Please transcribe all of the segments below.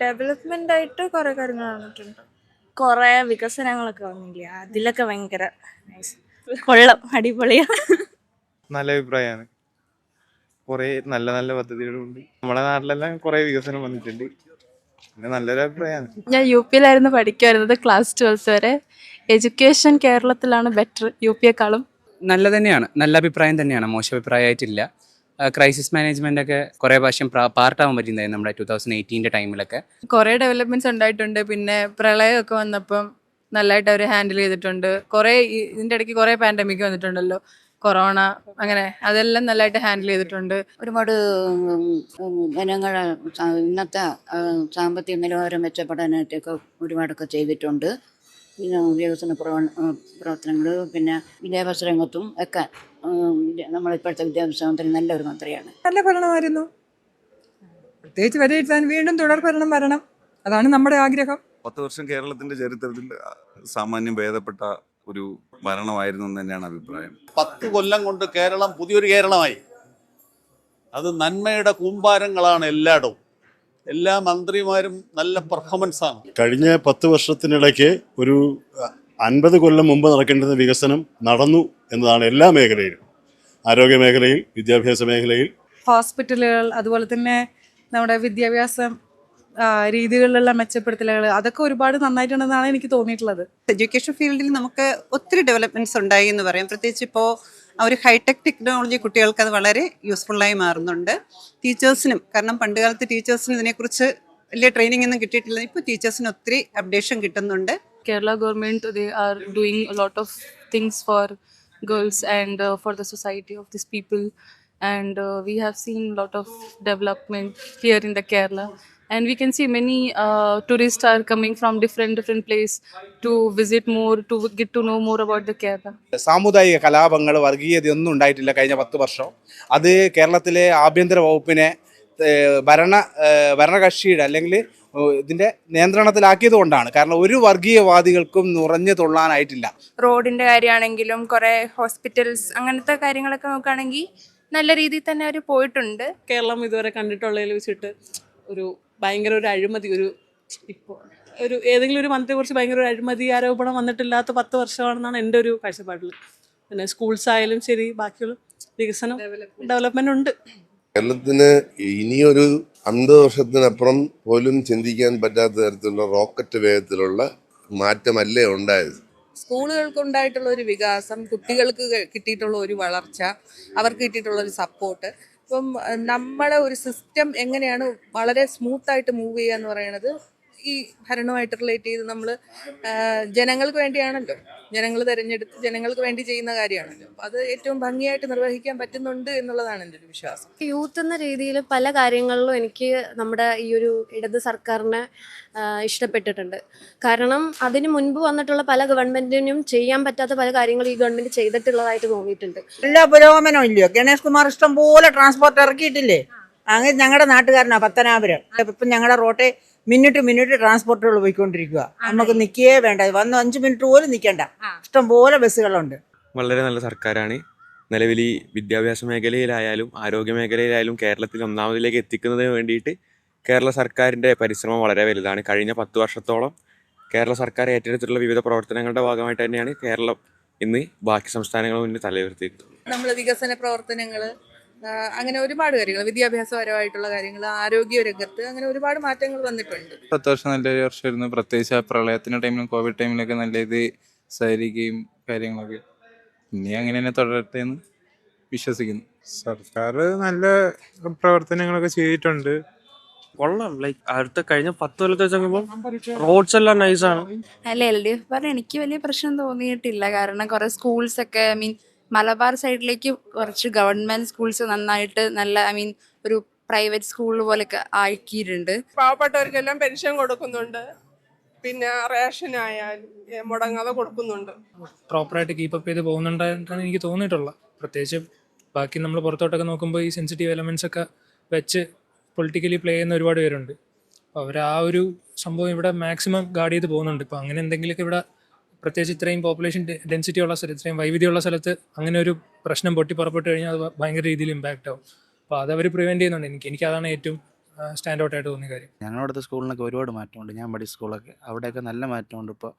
Development ആയിട്ട് കുറെ കാര്യങ്ങൾ നടന്നിട്ടുണ്ട് കുറേ വികസനങ്ങളൊക്കെ വന്നില്ലേ? അതിലൊക്കെ ഭയങ്കര കൊള്ളം കൊള്ളാം അടിപൊളിയാ. നല്ല അഭിപ്രായമാണ് കുറേ നല്ല നല്ല പദ്ധതികളുണ്ട്. നമ്മുടെ നാട്ടിലെല്ലാം കുറേ വികസനം വന്നിട്ടുണ്ട്. പിന്നെ നല്ലൊരു അഭിപ്രായമാണ് ഞാൻ യു പിയിലായിരുന്നു പഠിക്കുമായിരുന്നത് ക്ലാസ് ട്വൽത്ത് വരെ. എഡ്യൂക്കേഷൻ കേരളത്തിലാണ് ബെറ്റർ യു പിയെക്കാളും. നല്ല തന്നെയാണ്. നല്ല അഭിപ്രായം തന്നെയാണ്. മോശം അഭിപ്രായമായിട്ടില്ല. ക്രൈസിസ് മാനേജ്മെന്റ് ഒക്കെ കുറേ പ്രാവശ്യം പാർട്ടാവാൻ പറ്റിയിട്ടുണ്ടായിരുന്നു നമ്മുടെ ടൂ തൗസൻഡ് എയ്റ്റീന്റെ ടൈമിലൊക്കെ കുറേ ഡെവലപ്മെന്റ്സ് ഉണ്ടായിട്ടുണ്ട്. പിന്നെ പ്രളയമൊക്കെ വന്നപ്പം നല്ലതായിട്ട് അവർ ഹാൻഡിൽ ചെയ്തിട്ടുണ്ട്. കുറേ ഇതിന്റെ ഇതിന്റെ ഇടയ്ക്ക് കുറേ പാൻഡമിക് വന്നിട്ടുണ്ടല്ലോ. കൊറോണ അങ്ങനെ അതെല്ലാം നല്ലതായിട്ട് ഹാൻഡിൽ ചെയ്തിട്ടുണ്ട്. ഒരുപാട് ജനങ്ങൾ ഇന്നത്തെ സാമ്പത്തിക നിലവാരം മെച്ചപ്പെടാനായിട്ടൊക്കെ ഒരുപാടൊക്കെ ചെയ്തിട്ടുണ്ട്. പിന്നെ വികസന പ്രവർത്തനങ്ങൾ പിന്നെ വിദ്യാഭ്യാസ രംഗത്തും ഒക്കെ നമ്മളിപ്പോഴത്തെ വിദ്യാഭ്യാസ മന്ത്രി നല്ലൊരു മന്ത്രിയാണ്. നല്ല ഭരണമായിരുന്നു പ്രത്യേകിച്ച് വിലയിരുത്താൻ വീണ്ടും തുടർ ഭരണം വരണം. അതാണ് നമ്മുടെ ആഗ്രഹം. പത്ത് വർഷം കേരളത്തിന്റെ ചരിത്രത്തിൽ സാമാന്യം ഭേദപ്പെട്ട ഒരു ഭരണമായിരുന്നു എന്ന് തന്നെയാണ് അഭിപ്രായം. പത്ത് കൊല്ലം കൊണ്ട് കേരളം പുതിയൊരു കേരളമായി. അത് നന്മയുടെ കൂമ്പാരങ്ങളാണ് എല്ലായിടവും. എല്ലാ മന്ത്രിമാരും നല്ല പെർഫോമൻസ് ആണ്. കഴിഞ്ഞ പത്ത് വർഷത്തിനിടയ്ക്ക് ഒരു അൻപത് കൊല്ലം മുമ്പ് നടക്കേണ്ടുന്ന വികസനം നടന്നു. എന്നതാണ് എല്ലാ മേഖലയിലും. ആരോഗ്യ മേഖലയിൽ വിദ്യാഭ്യാസ മേഖലയിൽ. ഹോസ്പിറ്റലുകൾ അതുപോലെ തന്നെ നമ്മുടെ വിദ്യാഭ്യാസം രീതികളിലുള്ള മെച്ചപ്പെടുത്തലുകൾ അതൊക്കെ ഒരുപാട് നന്നായിട്ടുണ്ടെന്നാണ് എനിക്ക് തോന്നിയിട്ടുള്ളത്. എഡ്യൂക്കേഷൻ ഫീൽഡിൽ നമുക്ക് ഒത്തിരി ഡെവലപ്മെന്റ്സ് ഉണ്ടായി എന്ന് പറയാം. പ്രത്യേകിച്ച് ഇപ്പോൾ ആ ഒരു ഹൈടെക് ടെക്നോളജി കുട്ടികൾക്ക് അത് വളരെ യൂസ്ഫുള്ളായി മാറുന്നുണ്ട്. ടീച്ചേഴ്സിനും കാരണം പണ്ട് കാലത്ത് ടീച്ചേഴ്സിന് ഇതിനെക്കുറിച്ച് വലിയ ട്രെയിനിങ് ഒന്നും കിട്ടിയിട്ടില്ല. ഇപ്പോൾ ടീച്ചേഴ്സിന് ഒത്തിരി അപ്ഡേഷൻ കിട്ടുന്നുണ്ട്. Kerala government they are doing lot of things for for girls and uh, for the society of these people and uh, we have seen a lot of development here in the Kerala and we can see many uh, tourists are coming from different different place to visit more to get to know more about the Kerala സാമുദായിക കലാപങ്ങൾ വർഗീയതയൊന്നും ഉണ്ടായിട്ടില്ല കഴിഞ്ഞ പത്ത് വർഷം അത് കേരളത്തിലെ ആഭ്യന്തര വകുപ്പിനെ ഭരണ ഭരണകക്ഷിയുടെ അല്ലെങ്കിൽ ഇതിന്റെ നിയന്ത്രണത്തിലാക്കിയത് കൊണ്ടാണ് കാരണം ഒരു വർഗീയവാദികൾക്കും നിറഞ്ഞു തൊള്ളാനായിട്ടില്ല. റോഡിന്റെ കാര്യമാണെങ്കിലും കുറെ ഹോസ്പിറ്റൽസ് അങ്ങനത്തെ കാര്യങ്ങളൊക്കെ നോക്കുകയാണെങ്കിൽ നല്ല രീതിയിൽ തന്നെ അവർ പോയിട്ടുണ്ട്. കേരളം ഇതുവരെ കണ്ടിട്ടുള്ളതിൽ വെച്ചിട്ട് ഒരു ഭയങ്കര ഒരു അഴിമതി ഒരു ഇപ്പോൾ ഒരു ഏതെങ്കിലും ഒരു മന്ത്രിയെ കുറിച്ച് ഭയങ്കര ഒരു അഴിമതി ആരോപണം വന്നിട്ടില്ലാത്ത പത്ത് വർഷമാണെന്നാണ് എന്റെ ഒരു കാഴ്ചപ്പാടിൽ. പിന്നെ സ്കൂൾസ് ആയാലും ശരി ബാക്കിയുള്ള വികസനം ഡെവലപ്മെന്റ് ഉണ്ട്. കേരളത്തിന് ഇനിയൊരു അമ്പത് വർഷത്തിനപ്പുറം പോലും ചിന്തിക്കാൻ പറ്റാത്ത തരത്തിലുള്ള റോക്കറ്റ് വേഗത്തിലുള്ള മാറ്റമല്ലേ ഉണ്ടായത്? സ്കൂളുകൾക്ക് ഉണ്ടായിട്ടുള്ള ഒരു വികാസം കുട്ടികൾക്ക് കിട്ടിയിട്ടുള്ള ഒരു വളർച്ച അവർക്ക് കിട്ടിയിട്ടുള്ള ഒരു സപ്പോർട്ട് ഇപ്പം നമ്മളെ ഒരു സിസ്റ്റം എങ്ങനെയാണ് വളരെ സ്മൂത്തായിട്ട് മൂവ് ചെയ്യുക എന്ന് പറയുന്നത് ഈ ഭരണവുമായിട്ട് റിലേറ്റ് ചെയ്ത് നമ്മൾ ജനങ്ങൾക്ക് വേണ്ടിയാണല്ലോ. ജനങ്ങൾ തിരഞ്ഞെടുത്ത് ജനങ്ങൾക്ക് വേണ്ടി ചെയ്യുന്ന കാര്യമാണല്ലോ. അപ്പം അത് ഏറ്റവും ഭംഗിയായിട്ട് നിർവഹിക്കാൻ പറ്റുന്നുണ്ട് എന്നുള്ളതാണ് എന്റെ ഒരു വിശ്വാസം. യൂത്ത് എന്ന രീതിയിൽ പല കാര്യങ്ങളിലും എനിക്ക് നമ്മുടെ ഈ ഒരു ഇടത് സർക്കാരിനെ ഇഷ്ടപ്പെട്ടിട്ടുണ്ട്. കാരണം അതിന് മുൻപ് വന്നിട്ടുള്ള പല ഗവൺമെന്റിനും ചെയ്യാൻ പറ്റാത്ത പല കാര്യങ്ങളും ഈ ഗവൺമെന്റ് ചെയ്തിട്ടുള്ളതായിട്ട് തോന്നിയിട്ടുണ്ട്. എല്ലാ പുരോഗമനവും ഇല്ലയോ? ഗണേഷ് കുമാർ ഇഷ്ടം പോലെ ട്രാൻസ്പോർട്ട് ഇറക്കിയിട്ടില്ലേ? അങ്ങനെ ഞങ്ങളുടെ നാട്ടുകാരനാണ് പത്തനാപുരം. ഇപ്പം ഞങ്ങളുടെ റോട്ടെ മിനിറ്റ് മിനിറ്റ് ട്രാൻസ്പോർട്ടുകൾ പോയിക്കൊണ്ടിരിക്കുക നമുക്ക് നിൽക്കുകയേ വേണ്ട. വന്ന് അഞ്ച് മിനിറ്റ് പോലും നിൽക്കണ്ട ഇഷ്ടം പോലെ ബസ്സുകളുണ്ട്. വളരെ നല്ല സർക്കാരാണ്. നിലവിൽ ഈ വിദ്യാഭ്യാസ മേഖലയിലായാലും ആരോഗ്യ മേഖലയിലായാലും കേരളത്തിൽ ഒന്നാമതിലേക്ക് എത്തിക്കുന്നതിന് വേണ്ടിയിട്ട് കേരള സർക്കാരിന്റെ പരിശ്രമം വളരെ വലുതാണ്. കഴിഞ്ഞ പത്ത് വർഷത്തോളം കേരള സർക്കാർ ഏറ്റെടുത്തിട്ടുള്ള വിവിധ പ്രവർത്തനങ്ങളുടെ ഭാഗമായിട്ട് തന്നെയാണ് കേരളം ഇന്ന് ബാക്കി സംസ്ഥാനങ്ങളും മുന്നിൽ തലയുയർത്തിയിട്ടുള്ളത്. നമ്മൾ വികസന പ്രവർത്തനങ്ങൾ അങ്ങനെ ഒരുപാട് കാര്യങ്ങൾ വിദ്യാഭ്യാസപരമായിട്ടുള്ള കാര്യങ്ങൾ ആരോഗ്യ രംഗത്ത് അങ്ങനെ ഒരുപാട് മാറ്റങ്ങൾ വന്നിട്ടുണ്ട്. പത്ത് വർഷം നല്ലൊരു വർഷമായിരുന്നു പ്രത്യേകിച്ച് ആ പ്രളയത്തിന്റെ ടൈമിലും കോവിഡ് ടൈമിലൊക്കെ നല്ല ഇത് സഹകരിക്കുകയും കാര്യങ്ങളൊക്കെ. ഇനി അങ്ങനെ തന്നെ തുടരട്ടെ എന്ന് വിശ്വസിക്കുന്നു. സർക്കാർ നല്ല പ്രവർത്തനങ്ങളൊക്കെ ചെയ്തിട്ടുണ്ട്. കൊള്ളാം. ലൈക്ക് അടുത്ത കഴിഞ്ഞ പത്ത് കൊല്ലത്തെ വെച്ച് നോക്കുമ്പോൾ റോഡ്സ് എല്ലാം നൈസാണ് അല്ല എൽ ഡി എഫ് എനിക്ക് വലിയ പ്രശ്നം തോന്നിയിട്ടില്ല. കാരണം കുറെ സ്കൂൾസ് ഒക്കെ ഐ മീൻ മലബാർ സൈഡിലേക്ക് കുറച്ച് ഗവൺമെന്റ് സ്കൂൾസ് നന്നായിട്ട് നല്ല ഐ മീൻ ഒരു പ്രൈവറ്റ് സ്കൂൾ പോലെയൊക്കെ ആക്കിയിട്ടുണ്ട്. പാവപ്പെട്ടവർക്കെല്ലാം പെൻഷൻ കൊടുക്കുന്നുണ്ട്. പിന്നെ റേഷൻ ആയാലും മുടങ്ങാതെ കൊടുക്കുന്നുണ്ട്. പ്രോപ്പറായിട്ട് കീപ്പപ്പ് ചെയ്ത് പോകുന്നുണ്ടായിട്ടാണ് എനിക്ക് തോന്നിയിട്ടുള്ളത്. പ്രത്യേകിച്ച് ബാക്കി നമ്മൾ പുറത്തോട്ടൊക്കെ നോക്കുമ്പോൾ ഈ സെൻസിറ്റീവ് എലമെന്റ്സ് ഒക്കെ വെച്ച് പൊളിറ്റിക്കലി പ്ലേ ചെയ്യുന്ന ഒരുപാട് പേരുണ്ട്. അപ്പോൾ അവർ ആ ഒരു സംഭവം ഇവിടെ മാക്സിമം ഗാർഡ് ചെയ്ത് പോകുന്നുണ്ട്. ഇപ്പോൾ അങ്ങനെ എന്തെങ്കിലുമൊക്കെ ഇവിടെ പ്രത്യേകിച്ച് ഇത്രയും പോപ്പുലേഷൻ ഡെൻസിറ്റി ഉള്ള സ്ഥലത്ത് ഇത്രയും വൈവിധ്യമുള്ള സ്ഥലത്ത് അങ്ങനെ ഒരു പ്രശ്നം പൊട്ടി പുറപ്പെട്ട് കഴിഞ്ഞാൽ അത് ഭയങ്കര രീതിയിൽ ഇമ്പാക്റ്റ് ആവും. അപ്പോൾ അതവർ പ്രിവെന്റ് ചെയ്യുന്നുണ്ട്. എനിക്ക് എനിക്ക് അതാണ് ഏറ്റവും സ്റ്റാൻഡ് ഔട്ട് ആയിട്ട് തോന്നിയ കാര്യം. ഞങ്ങളുടെ അടുത്ത സ്കൂളിനൊക്കെ ഒരുപാട് മാറ്റമുണ്ട്. ഞാൻ പഠിച്ച സ്കൂളൊക്കെ. അവിടെയൊക്കെ നല്ല മാറ്റമുണ്ട്. ഇപ്പോൾ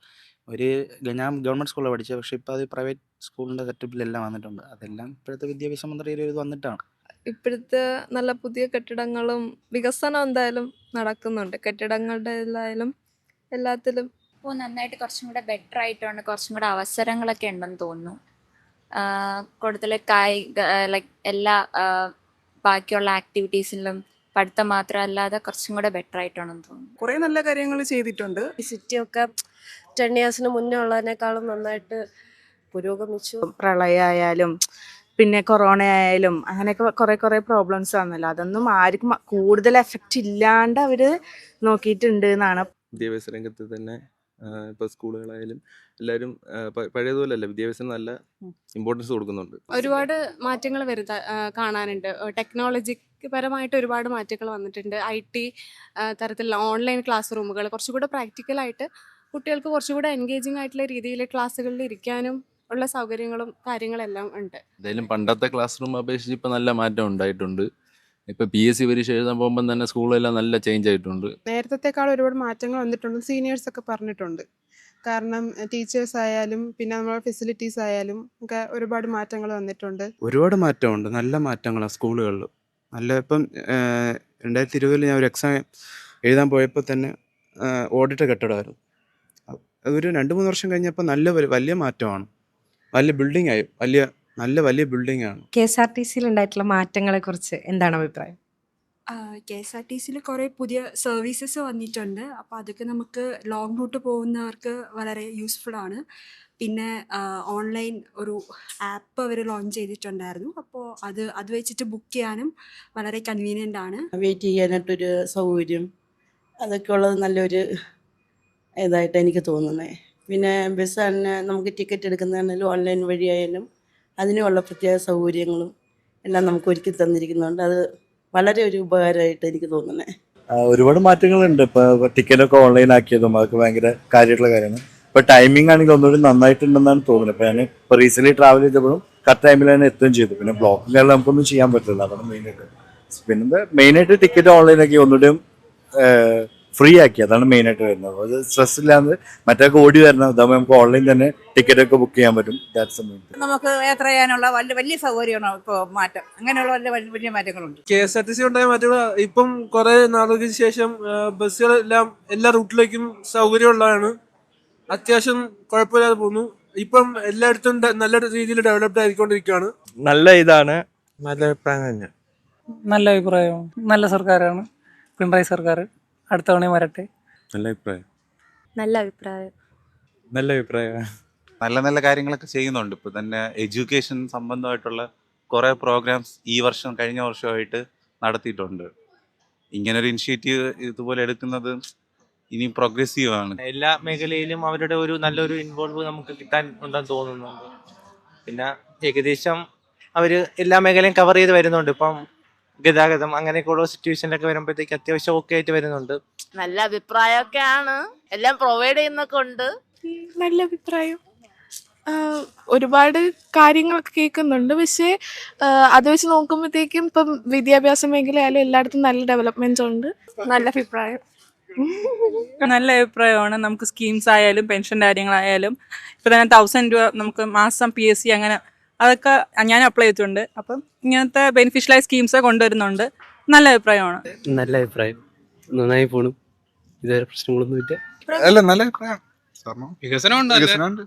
ഒരു ഞാൻ ഗവൺമെന്റ് സ്കൂളിൽ പഠിച്ചത്. പക്ഷേ ഇപ്പോൾ അത് പ്രൈവറ്റ് സ്കൂളിന്റെ സെറ്റപ്പിലെല്ലാം വന്നിട്ടുണ്ട്. അതെല്ലാം ഇപ്പോഴത്തെ വിദ്യാഭ്യാസ മന്ത്രിയുടെ ഒരു ഇത് വന്നിട്ടാണ്. ഇപ്പോഴത്തെ നല്ല പുതിയ കെട്ടിടങ്ങളും വികസനം എന്തായാലും നടക്കുന്നുണ്ട്. കെട്ടിടങ്ങളുടെ എല്ലായാലും എല്ലാത്തിലും ഇപ്പോൾ നന്നായിട്ട് കുറച്ചും കൂടെ ബെറ്റർ ആയിട്ടുണ്ട്. കുറച്ചും കൂടെ അവസരങ്ങളൊക്കെ ഉണ്ടെന്ന് തോന്നുന്നു. കൂടുതൽ കായിക ലൈക്ക് എല്ലാ ബാക്കിയുള്ള ആക്ടിവിറ്റീസിലും പഠിത്തം മാത്രമല്ലാതെ കുറച്ചും കൂടെ ബെറ്റർ ആയിട്ടാണെന്ന് തോന്നുന്നു. കുറെ നല്ല കാര്യങ്ങൾ ചെയ്തിട്ടുണ്ട്. ഈ സിറ്റിയൊക്കെ ടെൻ ഇയേഴ്സിന് മുന്നേ ഉള്ളതിനേക്കാളും നന്നായിട്ട് പുരോഗമിച്ചു. പ്രളയമായാലും പിന്നെ കൊറോണ ആയാലും അങ്ങനെയൊക്കെ കുറേ കുറേ പ്രോബ്ലംസ് വന്നല്ലോ. അതൊന്നും ആർക്കും കൂടുതൽ എഫക്റ്റ് ഇല്ലാണ്ട് അവർ നോക്കിയിട്ടുണ്ട് എന്നാണ്. വിദ്യാഭ്യാസ രംഗത്ത് തന്നെ ഇപ്പോൾ സ്കൂളുകളായാലും എല്ലാവരും പഴയതുപോലെ അല്ല വിദ്യാഭ്യാസത്തിന് നല്ല ഇമ്പോർട്ടൻസ് കൊടുക്കുന്നുണ്ട്. ഒരുപാട് മാറ്റങ്ങൾ വരുത്ത കാണാനുണ്ട്. ടെക്നോളജി പരമായിട്ട് ഒരുപാട് മാറ്റങ്ങൾ വന്നിട്ടുണ്ട്. ഐ ടി തരത്തിലുള്ള ഓൺലൈൻ ക്ലാസ് റൂമുകൾ കുറച്ചുകൂടെ പ്രാക്ടിക്കലായിട്ട് കുട്ടികൾക്ക് കുറച്ചുകൂടെ എൻഗേജിംഗ് ആയിട്ടുള്ള രീതിയിൽ ക്ലാസ്സുകളിൽ ഇരിക്കാനും ഉള്ള സൗകര്യങ്ങളും കാര്യങ്ങളെല്ലാം ഉണ്ട്. എന്തായാലും പണ്ടത്തെ ക്ലാസ് റൂം അപേക്ഷിച്ച് ഇപ്പം നല്ല മാറ്റം ഉണ്ടായിട്ടുണ്ട്. ഇപ്പം പി എസ് സി പരീക്ഷ എഴുതാൻ പോകുമ്പോൾ തന്നെ സ്കൂളെല്ലാം നല്ല ചേഞ്ച് ആയിട്ടുണ്ട്. നേരത്തെക്കാൾ ഒരുപാട് മാറ്റങ്ങൾ വന്നിട്ടുണ്ട്. സീനിയേഴ്സ് ഒക്കെ പറഞ്ഞിട്ടുണ്ട്. കാരണം ടീച്ചേഴ്സ് ആയാലും പിന്നെ നമ്മുടെ ഫെസിലിറ്റീസ് ആയാലും ഒക്കെ ഒരുപാട് മാറ്റങ്ങൾ വന്നിട്ടുണ്ട്. ഒരുപാട് മാറ്റമുണ്ട്. നല്ല മാറ്റങ്ങളാണ് സ്കൂളുകളിൽ നല്ല ഇപ്പം രണ്ടായിരത്തി ഇരുപതിൽ ഞാൻ ഒരു എക്സാം എഴുതാൻ പോയപ്പോൾ തന്നെ ഓഡിറ്റ് കെട്ടിടമായിരുന്നു. അതൊരു രണ്ട് മൂന്ന് വർഷം കഴിഞ്ഞപ്പോൾ നല്ല വലിയ മാറ്റമാണ്. വലിയ ബിൽഡിംഗ് ആയി. വലിയ നല്ല വലിയ ബിൽഡിംഗ് ആണ് കെ എസ് ആർ ടി സിയിൽ ഉണ്ടായിട്ടുള്ള മാറ്റങ്ങളെ കുറിച്ച് എന്താണ് അഭിപ്രായം? കെ എസ് ആർ ടി സിയിൽ കുറേ പുതിയ സർവീസസ് വന്നിട്ടുണ്ട്. അപ്പോൾ അതൊക്കെ നമുക്ക് ലോങ് റൂട്ട് പോകുന്നവർക്ക് വളരെ യൂസ്ഫുൾ ആണ്. പിന്നെ ഓൺലൈൻ ഒരു ആപ്പ് അവർ ലോഞ്ച് ചെയ്തിട്ടുണ്ടായിരുന്നു. അപ്പോൾ അത് അത് വെച്ചിട്ട് ബുക്ക് ചെയ്യാനും വളരെ കൺവീനിയന്റ് ആണ്. വെയിറ്റ് ചെയ്യാനായിട്ടൊരു സൗകര്യം അതൊക്കെ ഉള്ളത് നല്ലൊരു ഇതായിട്ട് എനിക്ക് തോന്നുന്നത് പിന്നെ ബസ് തന്നെ നമുക്ക് ടിക്കറ്റ് എടുക്കുന്നതാണെങ്കിലും ഓൺലൈൻ വഴിയായാലും അതിനുള്ള പ്രത്യേക സൗകര്യങ്ങളും എല്ലാം നമുക്ക് ഒരുക്കി തന്നിരിക്കുന്നുണ്ട്. അത് വളരെ ഒരു ഉപകാരമായിട്ട് എനിക്ക് തോന്നുന്നത് ഒരുപാട് മാറ്റങ്ങളുണ്ട്. ഇപ്പോൾ ടിക്കറ്റൊക്കെ ഓൺലൈൻ ആക്കിയതും അതൊക്കെ ഭയങ്കര കാര്യമായിട്ടുള്ള കാര്യമാണ്. ഇപ്പോൾ ടൈമിംഗ് ആണെങ്കിൽ ഒന്നുകൂടി നന്നായിട്ടുണ്ടെന്നാണ് തോന്നുന്നത്. ഇപ്പോൾ ഞാൻ ഇപ്പോൾ റീസെന്റ് ട്രാവൽ ചെയ്തപ്പോഴും കറക്റ്റ് ടൈമിൽ തന്നെ എത്തുകയും ചെയ്തു. പിന്നെ ബ്ലോക്കിംഗ് കാരണം നമുക്കൊന്നും ചെയ്യാൻ പറ്റില്ല. അതാണ് മെയിനായിട്ട് പിന്നെ മെയിനായിട്ട് ടിക്കറ്റ് ഓൺലൈൻ ആക്കി ഒന്നുകൂടിയും ഫ്രീ ആക്കി. അതാണ് മെയിനായിട്ട് വരുന്നത്. അത് സ്ട്രെസ് ഇല്ലാതെ മറ്റൊക്കെ ഓടി വരണം. അതാകുമ്പോൾ നമുക്ക് ഓൺലൈൻ തന്നെ ടിക്കറ്റ് ഒക്കെ ബുക്ക് ചെയ്യാൻ പറ്റും. ദാറ്റ്സ് നമുക്ക് യാത്ര ചെയ്യാനുള്ള വലിയ വലിയ സൗകര്യമാണ് ഇപ്പോൾ മാറ്റം? അങ്ങനെയുള്ള വലിയ വലിയ വലിയ മാറ്റങ്ങളുണ്ട്? K S R T C ഉണ്ടായ മാറ്റങ്ങൾ ഇപ്പം കുറേ നാളുകൾക്ക് ശേഷം ബസ്സുകളെല്ലാം എല്ലാ റൂട്ടിലേക്കും സൗകര്യമുള്ളതാണ്. അത്യാവശ്യം കുഴപ്പമില്ലാതെ പോകുന്നു. ഇപ്പം എല്ലായിടത്തും നല്ല രീതിയിൽ ഡെവലപ്ഡ് ആയിക്കൊണ്ടിരിക്കുകയാണ്. നല്ല ഇതാണ്. നല്ല അഭിപ്രായം തന്നെ. നല്ല അഭിപ്രായമാണ് നല്ല സർക്കാരാണ്. പിണറായി സർക്കാർ. അടുത്ത തവണയും വരട്ടെ? നല്ല അഭിപ്രായം. നല്ല അഭിപ്രായം. നല്ല അഭിപ്രായം. നല്ല നല്ല കാര്യങ്ങളൊക്കെ ചെയ്യുന്നുണ്ട്. ഇപ്പൊ തന്നെ എഡ്യൂക്കേഷൻ സംബന്ധമായിട്ടുള്ള കുറേ പ്രോഗ്രാംസ് ഈ വർഷം കഴിഞ്ഞ വർഷമായിട്ട് നടത്തിയിട്ടുണ്ട്. ഇങ്ങനൊരു ഇനിഷ്യേറ്റീവ് ഇതുപോലെ എടുക്കുന്നത് ഇനി പ്രോഗ്രസീവ് ആണ്. എല്ലാ മേഖലയിലും അവരുടെ ഒരു നല്ലൊരു ഇൻവോൾവ് നമുക്ക് കിട്ടാൻ ഉണ്ടെന്ന് തോന്നുന്നുണ്ട്. പിന്നെ ഏകദേശം അവർ എല്ലാ മേഖലയും കവർ ചെയ്ത് വരുന്നുണ്ട്. ഇപ്പം ഗതാഗതം അങ്ങനെയൊക്കെയുള്ള സിറ്റുവേഷനിലൊക്കെ വരുമ്പോഴത്തേക്ക് അത്യാവശ്യം ഓക്കെ ആയിട്ട് വരുന്നുണ്ട്. നല്ല അഭിപ്രായമൊക്കെയാണ് എല്ലാം പ്രൊവൈഡ് ചെയ്യുന്നൊക്കെ ഉണ്ട്. നല്ല അഭിപ്രായം. ഒരുപാട് കാര്യങ്ങളൊക്കെ കേൾക്കുന്നുണ്ട്. പക്ഷേ അത് വെച്ച് നോക്കുമ്പോഴത്തേക്കും ഇപ്പം വിദ്യാഭ്യാസ മേഖലയായാലും എല്ലായിടത്തും നല്ല ഡെവലപ്മെന്റ്സ് ഉണ്ട്. നല്ല അഭിപ്രായം. നല്ല അഭിപ്രായമാണ്. നമുക്ക് സ്കീംസ് ആയാലും പെൻഷൻ കാര്യങ്ങളായാലും ഇപ്പൊ തന്നെ തൗസൻഡ് രൂപ നമുക്ക് മാസം പി എസ് സി അങ്ങനെ അതൊക്കെ ഞാൻ അപ്ലൈ ചെയ്തിട്ടുണ്ട്. അപ്പം ഇങ്ങനത്തെ ബെനിഫിഷ്യലായ സ്കീംസ് കൊണ്ടുവരുന്നുണ്ട്. നല്ല അഭിപ്രായമാണ്. നല്ല അഭിപ്രായം. നന്നായി പോണു. ഇതുവരെ പ്രശ്നങ്ങളൊന്നുമില്ല അല്ല നല്ല അഭിപ്രായം. വികസനമുണ്ട്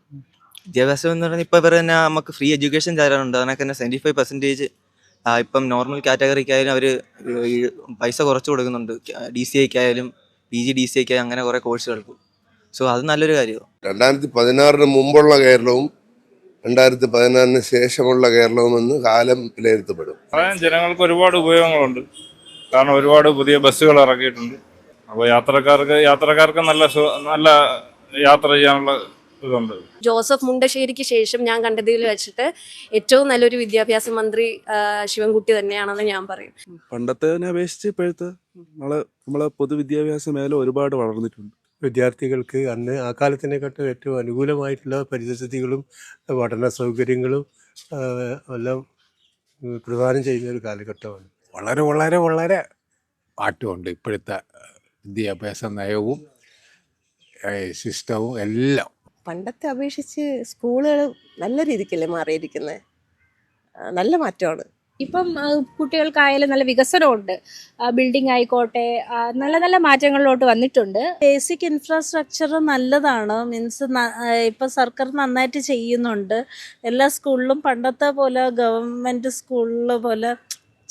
വിദ്യാഭ്യാസം എന്ന് പറഞ്ഞാൽ ഇപ്പൊ ഇവർ തന്നെ നമുക്ക് ഫ്രീ എഡ്യൂക്കേഷൻ തരാറുണ്ട്. അതിനൊക്കെ തന്നെ സെവന്റി ഫൈവ് പെർസെന്റേജ് ഇപ്പം നോർമൽ കാറ്റഗറിക്കായാലും അവർ പൈസ കുറച്ച് കൊടുക്കുന്നുണ്ട്. ഡി സി ഐക്കായാലും പി ജി ഡി സി ഐക്കായാലും അങ്ങനെ കുറേ കോഴ്സുകൾക്ക് സോ അത് നല്ലൊരു കാര്യമാണ് രണ്ടായിരത്തി പതിനാറിന് മുമ്പുള്ള കേരളവും രണ്ടായിരത്തി പതിനാറിന് ശേഷമുള്ള കേരളവും എന്ന് കാലം വിലയിരുത്തപ്പെടും. ജനങ്ങൾക്ക് ഒരുപാട് ഉപയോഗങ്ങളുണ്ട്. കാരണം ഒരുപാട് പുതിയ ബസ്സുകൾ ഇറക്കിയിട്ടുണ്ട്. അപ്പോൾ യാത്രക്കാർക്ക് യാത്രക്കാർക്ക് നല്ല നല്ല യാത്ര ചെയ്യാനുള്ള ഇതുണ്ട്. ജോസഫ് മുണ്ടശ്ശേരിക്ക് ശേഷം ഞാൻ കണ്ടതിൽ വെച്ചിട്ട് ഏറ്റവും നല്ലൊരു വിദ്യാഭ്യാസ മന്ത്രി ശിവൻകുട്ടി തന്നെയാണെന്ന് ഞാൻ പറയും. പണ്ടത്തെ അപേക്ഷിച്ച് ഇപ്പോഴത്തെ നമ്മളെ നമ്മളെ പൊതുവിദ്യാഭ്യാസ മേഖല ഒരുപാട് വളർന്നിട്ടുണ്ട്. വിദ്യാർത്ഥികൾക്ക് അന്ന് ആ കാലത്തിനെക്കാട്ടും ഏറ്റവും അനുകൂലമായിട്ടുള്ള പരിസ്ഥിതികളും പഠന സൗകര്യങ്ങളും എല്ലാം പ്രദാനം ചെയ്യുന്ന ഒരു കാലഘട്ടമാണ്. വളരെ വളരെ വളരെ മാറ്റമുണ്ട് ഇപ്പോഴത്തെ വിദ്യാഭ്യാസ നയവും സിസ്റ്റവും എല്ലാം. പണ്ടത്തെ അപേക്ഷിച്ച് സ്കൂളുകൾ നല്ല രീതിക്കല്ലേ മാറിയിരിക്കുന്നത് നല്ല മാറ്റമാണ്. ഇപ്പം കുട്ടികൾക്കായാലും നല്ല വികസനമുണ്ട്. ബിൽഡിംഗ് ആയിക്കോട്ടെ നല്ല നല്ല മാറ്റങ്ങളിലോട്ട് വന്നിട്ടുണ്ട്. ബേസിക് ഇൻഫ്രാസ്ട്രക്ചർ നല്ലതാണ്. മീൻസ് ഇപ്പം സർക്കാർ നന്നായിട്ട് ചെയ്യുന്നുണ്ട്. എല്ലാ സ്കൂളിലും പണ്ടത്തെ പോലെ ഗവൺമെന്റ് സ്കൂളിൽ പോലെ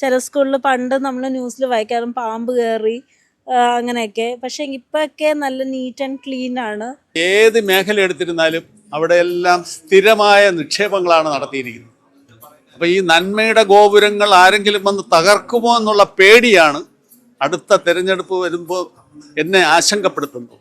ചില സ്കൂളിൽ പണ്ട് നമ്മൾ ന്യൂസിൽ വായിക്കാറും പാമ്പ് കയറി അങ്ങനെയൊക്കെ. പക്ഷേ ഇപ്പൊക്കെ നല്ല നീറ്റ് ആൻഡ് ക്ലീൻ ആണ്. ഏത് മേഖല എടുത്തിരുന്നാലും അവിടെ എല്ലാം സ്ഥിരമായ നിക്ഷേപങ്ങളാണ് നടത്തിയിരിക്കുന്നത്. അപ്പോൾ ഈ നന്മയുടെ ഗോപുരങ്ങൾ ആരെങ്കിലും വന്ന് തകർക്കുമോ എന്നുള്ള പേടിയാണ് അടുത്ത തിരഞ്ഞെടുപ്പ് വരുമ്പോൾ എന്നെ ആശങ്കപ്പെടുത്തുന്നത്.